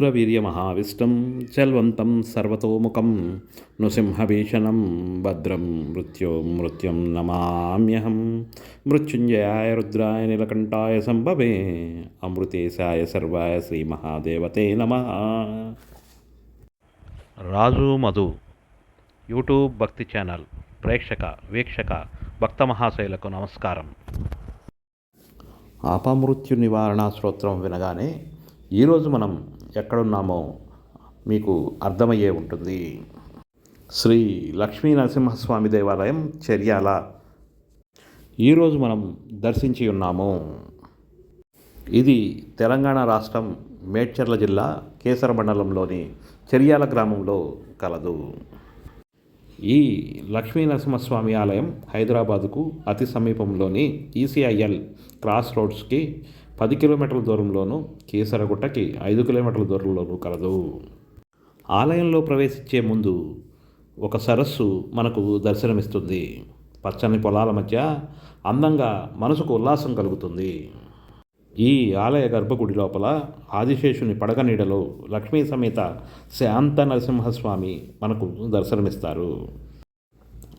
వీర్యమహావిష్టం చల్వంతం సర్వతోముఖం నృసింహభీషణం భద్రం మృత్యో మృత్యం నమామ్యహం మృత్యుంజయాయ రుద్రాయ నీలకంఠాయ సంభవే అమృతేశాయ సర్వాయ శ్రీమహాదేవతే నమ రాజు మధు యూట్యూబ్ భక్తి ఛానల్ ప్రేక్షక వీక్షక భక్త మహాశైలకు నమస్కారం। అపమృత్యు నివారణ స్తోత్రం వినగానే ఈరోజు మనం ఎక్కడున్నామో మీకు అర్థమయ్యే ఉంటుంది. శ్రీ లక్ష్మీ నరసింహస్వామి దేవాలయం చర్యాల. ఈరోజు మనం దర్శించి ఉన్నాము. ఇది తెలంగాణ రాష్ట్రం మేడ్చర్ల జిల్లా కేసర మండలంలోని చెర్యాల గ్రామంలో కలదు. ఈ లక్ష్మీ నరసింహస్వామి ఆలయం హైదరాబాదుకు అతి సమీపంలోని ఈసీఐఎల్ క్రాస్ రోడ్స్కి పది కిలోమీటర్ల దూరంలోనూ కీసరగుట్టకి ఐదు కిలోమీటర్ల దూరంలోనూ కలదు. ఆలయంలో ప్రవేశించే ముందు ఒక సరస్సు మనకు దర్శనమిస్తుంది. పచ్చని పొలాల మధ్య అందంగా మనసుకు ఉల్లాసం కలుగుతుంది. ఈ ఆలయ గర్భగుడి లోపల ఆదిశేషుని పడగ నీడలో లక్ష్మీ సమేత శాంత నరసింహస్వామి మనకు దర్శనమిస్తారు.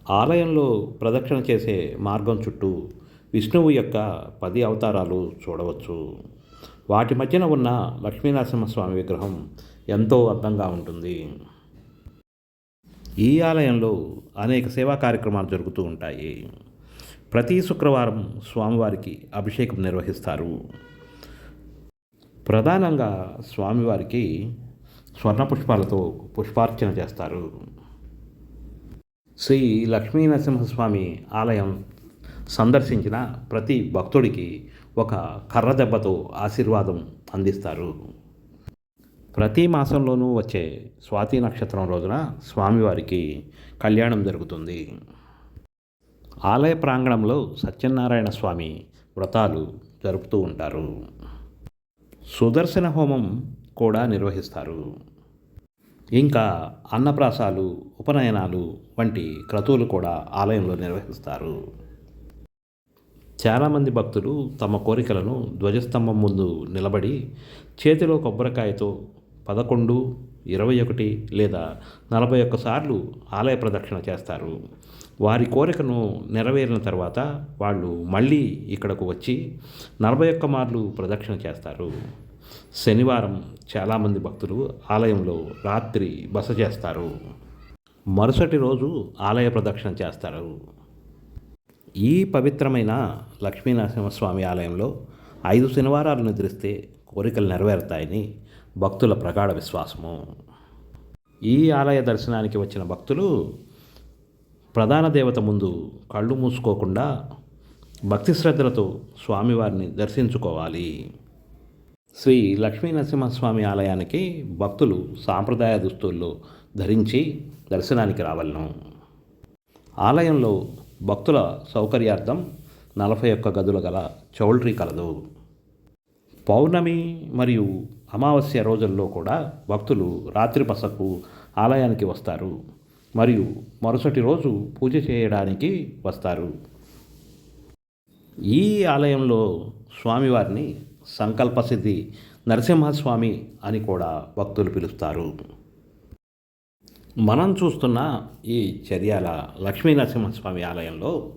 ఆలయంలో ప్రదక్షిణ చేసే మార్గం చుట్టూ విష్ణువు యొక్క పది అవతారాలు చూడవచ్చు. వాటి మధ్యన ఉన్న లక్ష్మీనరసింహస్వామి విగ్రహం ఎంతో అందంగా ఉంటుంది. ఈ ఆలయంలో అనేక సేవా కార్యక్రమాలు జరుగుతూ ఉంటాయి. ప్రతి శుక్రవారం స్వామివారికి అభిషేకం నిర్వహిస్తారు. ప్రధానంగా స్వామివారికి స్వర్ణ పుష్పాలతో పుష్పార్చన చేస్తారు. శ్రీ లక్ష్మీనరసింహస్వామి ఆలయం సందర్శించిన ప్రతి భక్తుడికి ఒక కర్ర దెబ్బతో ఆశీర్వాదం అందిస్తారు. ప్రతి మాసంలోనూ వచ్చే స్వాతి నక్షత్రం రోజున స్వామివారికి కళ్యాణం జరుగుతుంది. ఆలయ ప్రాంగణంలో సత్యనారాయణ స్వామి వ్రతాలు జరుపుతూ ఉంటారు. సుదర్శన హోమం కూడా నిర్వహిస్తారు. ఇంకా అన్నప్రాసాలు ఉపనయనాలు వంటి క్రతువులు కూడా ఆలయంలో నిర్వహిస్తారు. చాలామంది భక్తులు తమ కోరికలను ధ్వజస్తంభం ముందు నిలబడి చేతిలో కొబ్బరికాయతో పదకొండు ఇరవై ఒకటి లేదా నలభై ఒక్క సార్లు ఆలయ ప్రదక్షిణ చేస్తారు. వారి కోరికను నెరవేరిన తర్వాత వాళ్ళు మళ్ళీ ఇక్కడకు వచ్చి నలభై ఒక్క మార్లు ప్రదక్షిణ చేస్తారు. శనివారం చాలామంది భక్తులు ఆలయంలో రాత్రి బస చేస్తారు. మరుసటి రోజు ఆలయ ప్రదక్షిణ చేస్తారు. ఈ పవిత్రమైన లక్ష్మీనరసింహస్వామి ఆలయంలో ఐదు శనివారాలు నిద్రిస్తే కోరికలు నెరవేరుతాయని భక్తుల ప్రగాఢ విశ్వాసము. ఈ ఆలయ దర్శనానికి వచ్చిన భక్తులు ప్రధాన దేవత ముందు కళ్ళు మూసుకోకుండా భక్తి శ్రద్ధలతో స్వామివారిని దర్శించుకోవాలి. శ్రీ లక్ష్మీనరసింహస్వామి ఆలయానికి భక్తులు సాంప్రదాయ దుస్తుల్లో ధరించి దర్శనానికి రావలను. ఆలయంలో భక్తుల సౌకర్యార్థం నలభై ఒక్క గదుల గల చౌల్ట్రీ కలదు. పౌర్ణమి మరియు అమావాస్య రోజుల్లో కూడా భక్తులు రాత్రి పసకు ఆలయానికి వస్తారు మరియు మరుసటి రోజు పూజ చేయడానికి వస్తారు. ఈ ఆలయంలో స్వామివారిని సంకల్పసిద్ధి నరసింహస్వామి అని కూడా భక్తులు పిలుస్తారు. మనం చూస్తున్న ఈ చర్యాల లక్ష్మీ నరసింహస్వామి ఆలయంలో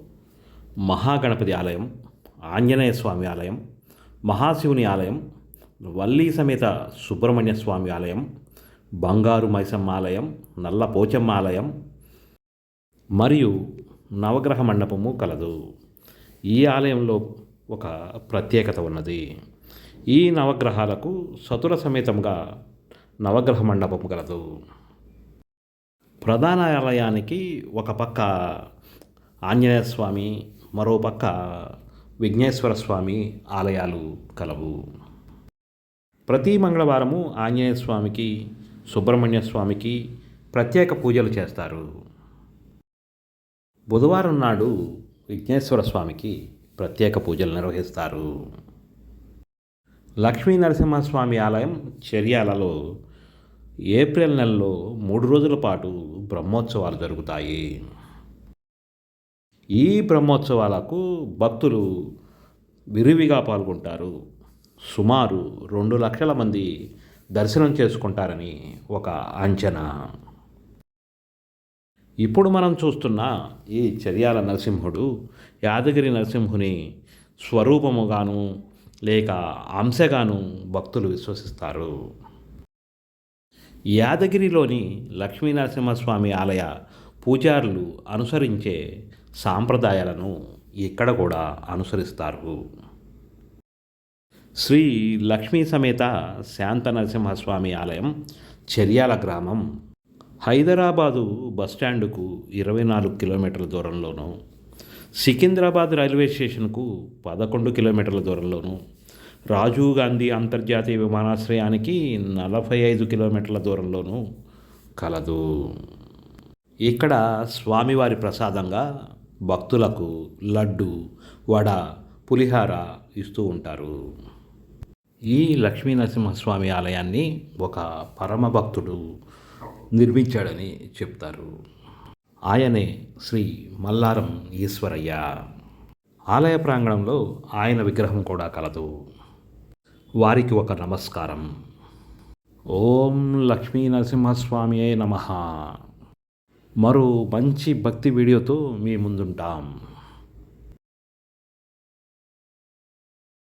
మహాగణపతి ఆలయం ఆంజనేయ స్వామి ఆలయం మహాశివుని ఆలయం వల్లీ సమేత సుబ్రహ్మణ్య స్వామి ఆలయం బంగారు మైసమ్మ ఆలయం నల్ల పోచమ్మ ఆలయం మరియు నవగ్రహ మండపము కలదు. ఈ ఆలయంలో ఒక ప్రత్యేకత ఉన్నది. ఈ నవగ్రహాలకు సతుల సమేతంగా నవగ్రహ మండపము కలదు. ప్రధాన ఆలయానికి ఒక పక్క ఆంజనేయ స్వామి మరో పక్క విఘ్నేశ్వర స్వామి ఆలయాలు కలవు. ప్రతి మంగళవారము ఆంజనేయ స్వామికి సుబ్రహ్మణ్య స్వామికి ప్రత్యేక పూజలు చేస్తారు. బుధవారం నాడు విఘ్నేశ్వర స్వామికి ప్రత్యేక పూజలు నిర్వహిస్తారు. లక్ష్మీ నరసింహస్వామి ఆలయం చర్యాలలో ఏప్రిల్ నెలలో మూడు రోజుల పాటు బ్రహ్మోత్సవాలు జరుగుతాయి. ఈ బ్రహ్మోత్సవాలకు భక్తులు విరివిగా పాల్గొంటారు. సుమారు రెండు లక్షల మంది దర్శనం చేసుకుంటారని ఒక అంచనా. ఇప్పుడు మనం చూస్తున్న ఈ చర్యాల నరసింహుడు యాదగిరి నరసింహుని స్వరూపముగాను లేక అంశగాను భక్తులు విశ్వసిస్తారు. యాదగిరిలోని లక్ష్మీనరసింహస్వామి ఆలయ పూజారులు అనుసరించే సాంప్రదాయాలను ఇక్కడ కూడా అనుసరిస్తారు. శ్రీ లక్ష్మీ సమేత శాంత నరసింహస్వామి ఆలయం చెర్యాల గ్రామం హైదరాబాదు బస్టాండుకు ఇరవై నాలుగు కిలోమీటర్ల దూరంలోను సికింద్రాబాద్ రైల్వే స్టేషన్కు పదకొండు కిలోమీటర్ల దూరంలోను రాజీవ్ గాంధీ అంతర్జాతీయ విమానాశ్రయానికి నలభై ఐదు కిలోమీటర్ల దూరంలోనూ కలదు. ఇక్కడ స్వామివారి ప్రసాదంగా భక్తులకు లడ్డు వడ పులిహార ఇస్తూ ఉంటారు. ఈ లక్ష్మీనరసింహస్వామి ఆలయాన్ని ఒక పరమ భక్తుడు నిర్మించాడని చెప్తారు. ఆయనే శ్రీ మల్లారం ఈశ్వరయ్య. ఆలయ ప్రాంగణంలో ఆయన విగ్రహం కూడా కలదు. వారికి ఒక నమస్కారం. ఓం లక్ష్మీ నరసింహస్వామి నమ. మరో మంచి భక్తి వీడియోతో మీ ముందుంటాం.